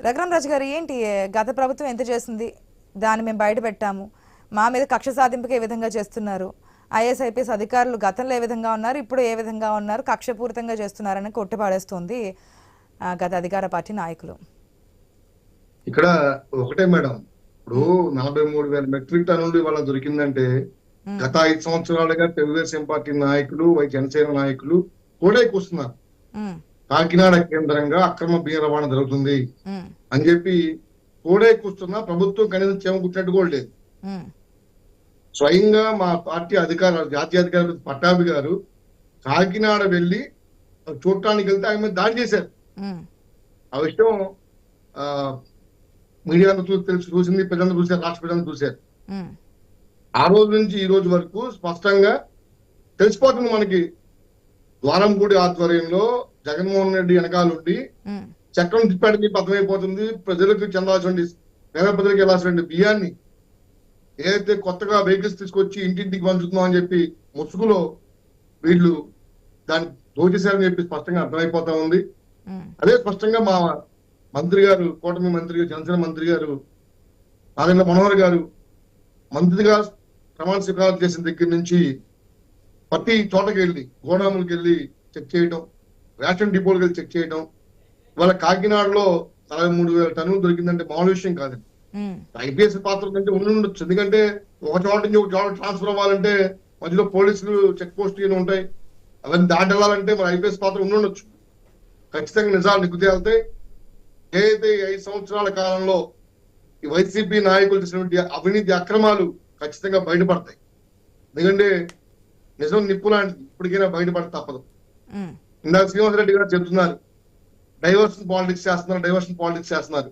రఘురామ్ రాజు గారు ఏంటి గత ప్రభుత్వం ఎంత చేసింది? దాన్ని మేము బయట పెట్టాము. మా మీద కక్ష సాధింపుకి ఏ విధంగా చేస్తున్నారు? ఐఏఎస్ ఐపీఎస్ అధికారులు గతంలో ఏ విధంగా ఉన్నారు? ఇప్పుడు ఏ విధంగా ఉన్నారు? కక్షపూరితంగా చేస్తున్నారని కొట్టిపాడేస్తోంది గత అధికార పార్టీ నాయకులు. ఇక్కడ ఒకటే మేడం. ఇప్పుడు నలభై మూడు వేల మెట్రిక్ టన్నులు ఇవాళ దొరికిందంటే గత ఐదు సంవత్సరాలుగా తెలుగుదేశం పార్టీ నాయకులు వై జనసేన నాయకులు కూడా ఉమ్, కాకినాడ కేంద్రంగా అక్రమ బియ్య రవాణా జరుగుతుంది. అని చెప్పి కోడే కూస్తున్నా ప్రభుత్వం కనీసం చేమకుట్టినట్టు కూడా లేదు. స్వయంగా మా పార్టీ అధికారులు జాతీయ అధికారులు పట్టాభి గారు కాకినాడ వెళ్ళి చూడటానికి వెళ్తే ఆయన మీద దాడి చేశారు. ఆ విషయం మీడియాలో చూసి తెలిసి చూసింది ప్రజలు చూశారు రాష్ట్ర ప్రజలు చూశారు. ఆ రోజు నుంచి ఈ రోజు వరకు స్పష్టంగా తెలిసిపోతుంది మనకి ద్వారంపూడి ఆధ్వర్యంలో జగన్మోహన్ రెడ్డి వెనకాలండి చక్రం తిప్పాడని అర్థమైపోతుంది ప్రజలకు చెందాల్సిన పేద ప్రజలకు వెళ్ళాల్సిన బియ్యాన్ని ఏదైతే కొత్తగా వెహికల్స్ తీసుకొచ్చి ఇంటింటికి పంచుతున్నాం అని చెప్పి ముసుగులో వీళ్ళు దాన్ని దోచేశారని చెప్పి స్పష్టంగా అర్థమైపోతా ఉంది. అదే స్పష్టంగా మా మంత్రి గారు కూటమి మంత్రి గారు జనసేన మంత్రి గారు నాగేంద్ర మనోహర్ గారు మంత్రిగా ప్రమాణ స్వీకారం చేసిన దగ్గర నుంచి ప్రతి చోటకి వెళ్ళి గోడాములకు వెళ్ళి చెక్ చేయడం రేషన్ వెళ్ళి చెక్ చేయడం వాళ్ళ కాకినాడలో నలభై మూడు వేల టన్నులు దొరికిందంటే మామూలు విషయం కాదు ఉమ్, ఐపీఎస్ పాత్ర కంటే ఉండి ఉండొచ్చు. ఎందుకంటే ఒక చోట నుంచి ఒక చోట ట్రాన్స్ఫర్ అవ్వాలంటే మధ్యలో పోలీసులు చెక్ పోస్ట్ ఉంటాయి. అవన్నీ దాటి వెళ్ళాలంటే మరి ఐపీఎస్ పాత్ర ఉండి ఉండొచ్చు. ఖచ్చితంగా నిజాలు నిగ్గు తేలితే ఏదైతే ఈ ఐదు సంవత్సరాల కాలంలో ఈ వైసీపీ నాయకులు చేసినటువంటి అవినీతి అక్రమాలు ఖచ్చితంగా బయటపడతాయి. ఎందుకంటే నిజం నిప్పు లాంటిది. ఇప్పటికైనా బయటపడ తప్పదు. ఇందాక శ్రీనివాసరెడ్డి గారు చెప్తున్నారు డైవర్షన్ పాలిటిక్స్ చేస్తున్నారు డైవర్షన్ పాలిటిక్స్ చేస్తున్నారు.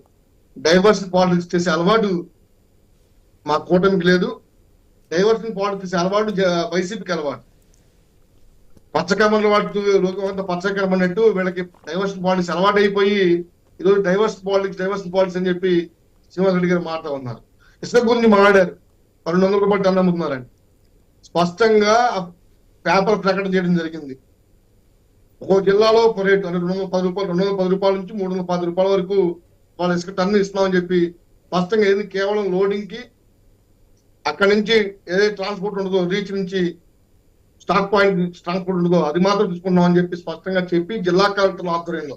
డైవర్షన్ పాలిటిక్స్ చేసే అలవాటు మా కూటమికి లేదు. డైవర్షన్ పాలిటిక్స్ చేసే అలవాటు వైసీపీకి అలవాటు. పచ్చకమ్మల వాటి లోకం అంతా పచ్చకమ్మన్నట్టు వీళ్ళకి డైవర్షన్ పాలిటిక్స్ అలవాటు అయిపోయి ఈరోజు డైవర్షన్ పాలిటిక్స్ డైవర్షన్ పాలిటిక్స్ అని చెప్పి శ్రీనివాసరెడ్డి గారు మాట్లాడుతూ ఉన్నారు. ఇసుక గురించి మాట్లాడారు పన్నెండు వందల రూపాయలు టన్ అమ్ముతున్నారని. స్పష్టంగా పేపర్ ప్రకటన చేయడం జరిగింది. ఒక్కో జిల్లాలో రేటు అంటే రెండు వందల పది రూపాయలు రెండు వందల పది రూపాయల నుంచి మూడు వందల పది రూపాయల వరకు వాళ్ళ ఇసుక టన్ను ఇస్తున్నామని చెప్పి స్పష్టంగా ఏది కేవలం లోడింగ్కి అక్కడి నుంచి ఏదైతే ట్రాన్స్పోర్ట్ ఉండదో రీచ్ నుంచి స్టాక్ పాయింట్ ట్రాన్స్పోర్ట్ ఉండదో అది మాత్రం తీసుకున్నాం అని చెప్పి స్పష్టంగా చెప్పి జిల్లా కలెక్టర్ ఆధ్వర్యంలో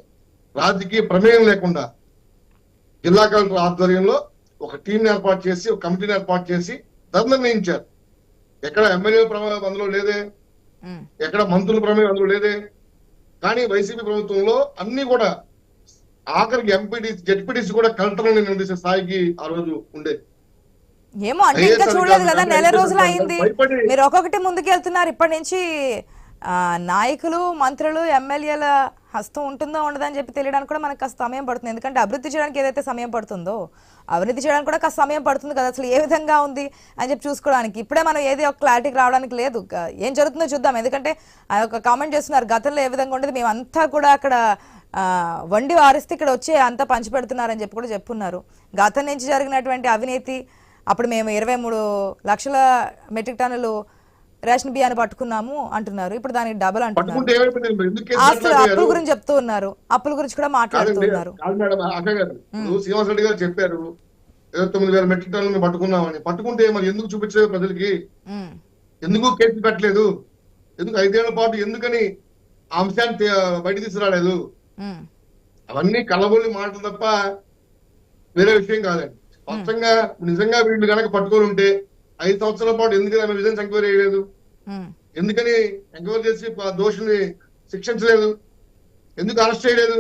రాజకీయ ప్రమేయం లేకుండా జిల్లా కలెక్టర్ ఆధ్వర్యంలో ఒక టీం ఏర్పాటు చేసి ఒక కమిటీని ఏర్పాటు చేసి నిర్ణయించారు. ఎక్కడ ఎమ్మెల్యే ప్రమేయం అందులో లేదే? ఎక్కడ మంత్రుల ప్రమేయం అందులో లేదే? కానీ వైసీపీ ప్రభుత్వంలో అన్ని కూడా ఆఖరికి ఎంపీటీ జడ్పీటీసీ కూడా కలెక్టర్లను నిలదీసే స్థాయికి ఆ రోజు ఉండే. ఏమో అంటే ఇంకా చూడలేదు కదా నెల రోజులు అయింది. మీరు ఒక్కొక్కటి ముందుకెళ్తున్నారు ఇప్పటి నుంచి నాయకులు మంత్రులు ఎమ్మెల్యేల హస్తం ఉంటుందో ఉండదని చెప్పి తెలియడానికి కూడా మనకు కాస్త సమయం పడుతుంది. ఎందుకంటే అభివృద్ధి చేయడానికి ఏదైతే సమయం పడుతుందో అభివృద్ధి చేయడానికి కూడా కాస్త సమయం పడుతుంది కదా. అసలు ఏ విధంగా ఉంది అని చెప్పి చూసుకోవడానికి. ఇప్పుడే మనం ఏది ఒక క్లారిటీకి రావడానికి లేదు. ఏం జరుగుతుందో చూద్దాం. ఎందుకంటే ఆయన ఒక కామెంట్ చేస్తున్నారు గతంలో ఏ విధంగా ఉండేది? మేమంతా కూడా అక్కడ వండి వారిస్తే ఇక్కడ వచ్చి అంతా పంచిపెడుతున్నారని చెప్పి కూడా చెప్పున్నారు. గతం నుంచి జరిగినటువంటి అవినీతి అప్పుడు మేము ఇరవై మూడు లక్షల మెట్రిక్ టన్నులు రేషన్ బియ్యాన్ని పట్టుకున్నాము అంటున్నారు. ఇప్పుడు దానికి డబుల్ అంటున్నారు. అప్పుల? గురించి చెప్తూ ఉన్నారు. అప్పుల గురించి కూడా మాట్లాడుతూ కాదండి, ఉన్నారు కాదు మేడం అక్క గారు చెప్పారు ఇరవై తొమ్మిది వేల మెట్రిక్ టన్నులు మేము పట్టుకున్నామని. పట్టుకుంటే మరి ఎందుకు చూపించలేదు ప్రజలకి? ఎందుకు కేసు పెట్టలేదు? ఎందుకు ఐదేళ్ళ పాటు ఎందుకని అంశాన్ని బయట తీసుకురాలేదు? అవన్నీ కలబొల్లి మాటలు తప్ప వేరే విషయం కాదండి. స్పష్టంగా నిజంగా వీళ్ళు కనుక పట్టుకొని ఉంటే ఐదు సంవత్సరాల పాటు ఎందుకని ఆమె విజిలెన్స్ ఎంక్వైరీ చేయలేదు? ఎందుకని ఎంక్వైరీ చేసి దోషుల్ని శిక్షించలేదు? ఎందుకు అరెస్ట్ చేయలేదు?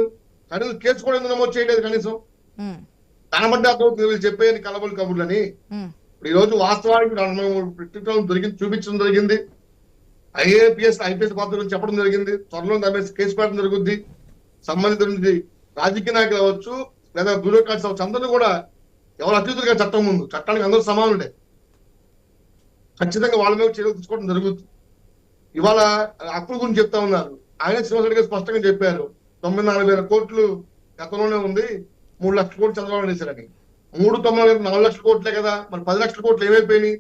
కనీసం కేసు కూడా ఎందుకు నమోదు చేయలేదు కనీసం? అర్థమవుతుంది వీళ్ళు చెప్పేది కలబొల్లి కబుర్లని. ఇప్పుడు ఈ రోజు వాస్తవానికి ప్రతిఫలం దొరికింది చూపించడం జరిగింది. ఐఏపీఎస్ ఐపీఎస్ పాత్ర గురించి చెప్పడం జరిగింది. త్వరలో దాని కేసు పెట్టడం జరుగుద్ది. సంబంధిత రాజకీయ నాయకులు అవ్వచ్చు లేదా బ్యూరోక్రాట్స్ అవ్వచ్చు అందరూ కూడా ఎవరు అతీతులుగా చట్టం ముందు చట్టానికి అందరూ సమానులే. ఖచ్చితంగా వాళ్ళ మీద చర్యలు తీసుకోవడం జరుగుతుంది. ఇవాళ అప్పుల గురించి చెప్తా ఉన్నారు. ఆయన శ్రీనివాసరెడ్డి గారు స్పష్టంగా చెప్పారు. తొమ్మిది నాలుగు వేల కోట్లు గతంలోనే ఉంది. మూడు లక్షల కోట్లు చంద్రబాబు చేశారని. మూడు తొమ్మిది నాలుగు లక్షల కోట్లే కదా. మరి పది లక్షల కోట్లు ఏమైపోయినాయి?